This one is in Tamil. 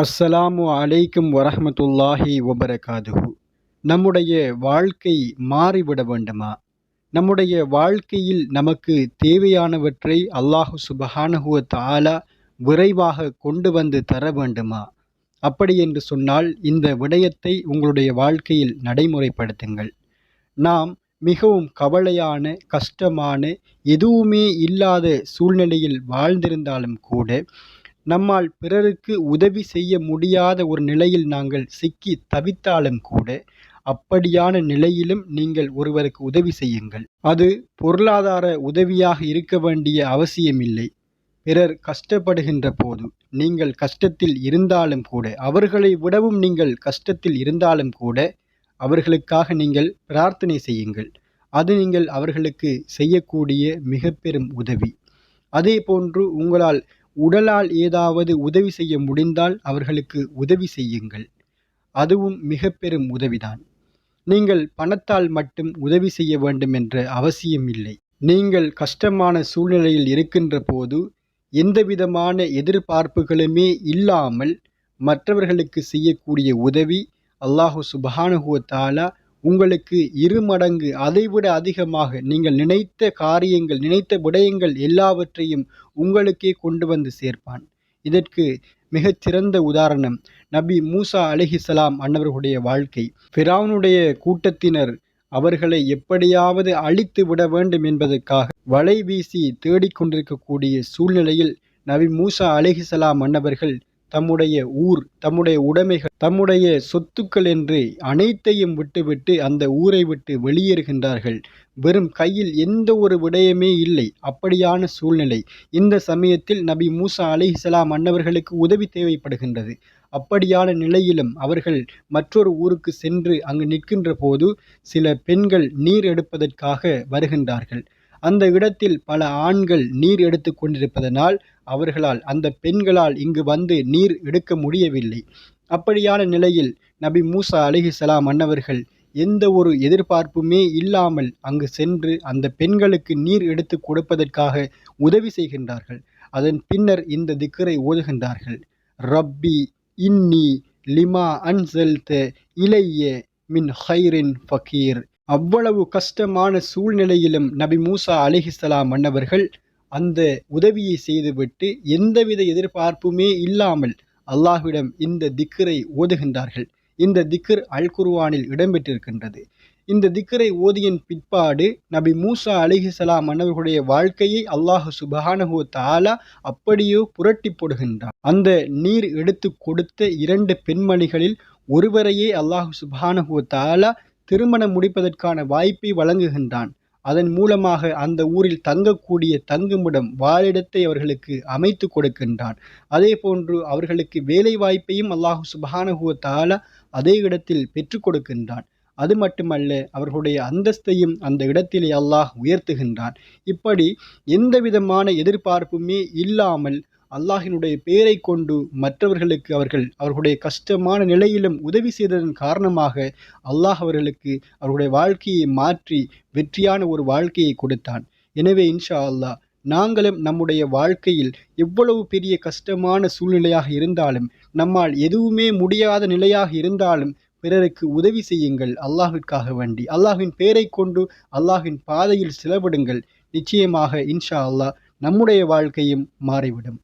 அஸ்ஸலாமு அலைக்கும் வரஹமத்துல்லாஹி வபரகாதுஹு. நம்முடைய வாழ்க்கை மாறிவிட வேண்டுமா? நம்முடைய வாழ்க்கையில் நமக்கு தேவையானவற்றை அல்லாஹு சுபஹானஹுவ தாலா விரைவாக கொண்டு வந்து தர வேண்டுமா? அப்படி என்று சொன்னால் இந்த விடயத்தை உங்களுடைய வாழ்க்கையில் நடைமுறைப்படுத்துங்கள். நாம் மிகவும் கவலையான கஷ்டமான எதுவுமே இல்லாத சூழ்நிலையில் வாழ்ந்திருந்தாலும் கூட நம்மால் பிறருக்கு உதவி செய்ய முடியாத ஒரு நிலையில் நாங்கள் சிக்கி தவித்தாலும் கூட அப்படியான நிலையிலும் நீங்கள் ஒருவருக்கு உதவி செய்யுங்கள். அது பொருளாதார உதவியாக இருக்க வேண்டிய அவசியமில்லை. பிறர் கஷ்டப்படுகின்ற போது நீங்கள் கஷ்டத்தில் இருந்தாலும் கூட அவர்களை விடவும் நீங்கள் கஷ்டத்தில் இருந்தாலும் கூட அவர்களுக்காக நீங்கள் பிரார்த்தனை செய்யுங்கள். அது நீங்கள் அவர்களுக்கு செய்யக்கூடிய மிக பெரும் உதவி. அதே போன்று உங்களால் உடலால் ஏதாவது உதவி செய்ய முடிந்தால் அவர்களுக்கு உதவி செய்யுங்கள். அதுவும் மிக பெரும் உதவிதான். நீங்கள் பணத்தால் மட்டும் உதவி செய்ய வேண்டும் என்ற அவசியம் இல்லை. நீங்கள் கஷ்டமான சூழ்நிலையில் இருக்கின்ற போது எந்தவிதமான எதிர்பார்ப்புகளுமே இல்லாமல் மற்றவர்களுக்கு செய்யக்கூடிய உதவி அல்லாஹு சுபானுகுவத்தாலா உங்களுக்கு இரு மடங்கு அதைவிட அதிகமாக நீங்கள் நினைத்த காரியங்கள் நினைத்த விடயங்கள் எல்லாவற்றையும் உங்களுக்கே கொண்டு வந்து சேர்ப்பான். இதற்கு மிகச்சிறந்த உதாரணம் நபி மூசா அலிஹிசலாம் அன்னவர்களுடைய வாழ்க்கை. ஃபிராவுனுடைய கூட்டத்தினர் அவர்களை எப்படியாவது அழித்து விட வேண்டும் என்பதற்காக வலை வீசி தேடிக்கொண்டிருக்கக்கூடிய சூழ்நிலையில் நபி மூசா அலிஹிசலாம் அன்னவர்கள் தம்முடைய ஊர் தம்முடைய உடைமைகள் தம்முடைய சொத்துக்கள் என்று அனைத்தையும் விட்டுவிட்டு அந்த ஊரை விட்டு வெளியேறுகின்றார்கள். வெறும் கையில் எந்த ஒரு விடயமே இல்லை. அப்படியான சூழ்நிலை. இந்த சமயத்தில் நபி மூசா அலிஹிசலாம் அன்னவர்களுக்கு உதவி தேவைப்படுகின்றது. அப்படியான நிலையிலும் அவர்கள் மற்றொரு ஊருக்கு சென்று அங்கு நிற்கின்ற போது சில பெண்கள் நீர் எடுப்பதற்காக வருகின்றார்கள். அந்த இடத்தில் பல ஆண்கள் நீர் எடுத்து கொண்டிருப்பதனால் அவர்களால் அந்த பெண்களால் இங்கு வந்து நீர் எடுக்க முடியவில்லை. அப்படியான நிலையில் நபி மூசா அலிஹிசலாம் அன்னவர்கள் எந்த ஒரு எதிர்பார்ப்புமே இல்லாமல் அங்கு சென்று அந்த பெண்களுக்கு நீர் எடுத்து கொடுப்பதற்காக உதவி செய்கின்றார்கள். அதன் பின்னர் இந்த திக்கரை ஓதுகின்றார்கள். ரப்பி இன்னி லிமா அன்செல்த இளைய மின் ஹைரின் ஃபக்கீர் அவ்வளவு கஷ்டமான சூழ்நிலையிலும் நபி மூசா அலிஹிஸ்லாம் மன்னவர்கள் அந்த உதவியை செய்துவிட்டு எந்தவித எதிர்பார்ப்புமே இல்லாமல் அல்லாஹ்விடம் இந்த திக்கரை ஓதுகின்றார்கள். இந்த திக்கர் அல் குர்வானில் இடம்பெற்றிருக்கின்றது. இந்த திக்கரை ஓதியின் பிற்பாடு நபி மூசா அலிஹிசலாம் மன்னவர்களுடைய வாழ்க்கையை அல்லாஹு சுபஹானஹு தாலா அப்படியோ புரட்டி போடுகின்றார் அந்த நீர் எடுத்து கொடுத்த இரண்டு பெண்மணிகளில் ஒருவரையே அல்லாஹு சுபஹானஹு தாலா திருமணம் முடிப்பதற்கான வாய்ப்பை வழங்குகின்றான். அதன் மூலமாக அந்த ஊரில் தங்கக்கூடிய தங்குமிடம் வாழிடத்தை அவர்களுக்கு அமைத்து கொடுக்கின்றான். அதே போன்று அவர்களுக்கு வேலை வாய்ப்பையும் அல்லாஹு சுபஹானஹுவ அதே இடத்தில் பெற்றுக் கொடுக்கின்றான். அது மட்டுமல்ல அவர்களுடைய அந்தஸ்தையும் அந்த இடத்திலே அல்லாஹ் உயர்த்துகின்றான். இப்படி எந்த விதமான எதிர்பார்ப்புமே இல்லாமல் அல்லாஹினுடைய பெயரை கொண்டு மற்றவர்களுக்கு அவர்கள் அவர்களுடைய கஷ்டமான நிலையிலும் உதவி செய்ததன் காரணமாக அல்லாஹ் அவர்களுக்கு அவர்களுடைய வாழ்க்கையை மாற்றி வெற்றியான ஒரு வாழ்க்கையை கொடுத்தான். எனவே இன்ஷா அல்லாஹ் நாங்களும் நம்முடைய வாழ்க்கையில் எவ்வளவு பெரிய கஷ்டமான சூழ்நிலையாக இருந்தாலும் நம்மால் எதுவுமே முடியாத நிலையாக இருந்தாலும் பிறருக்கு உதவி செய்யுங்கள் அல்லாஹிற்காக வேண்டி. அல்லாஹின் பெயரை கொண்டு அல்லாஹின் பாதையில் செலவிடுங்கள். நிச்சயமாக இன்ஷா அல்லாஹ் நம்முடைய வாழ்க்கையும் மாறிவிடும்.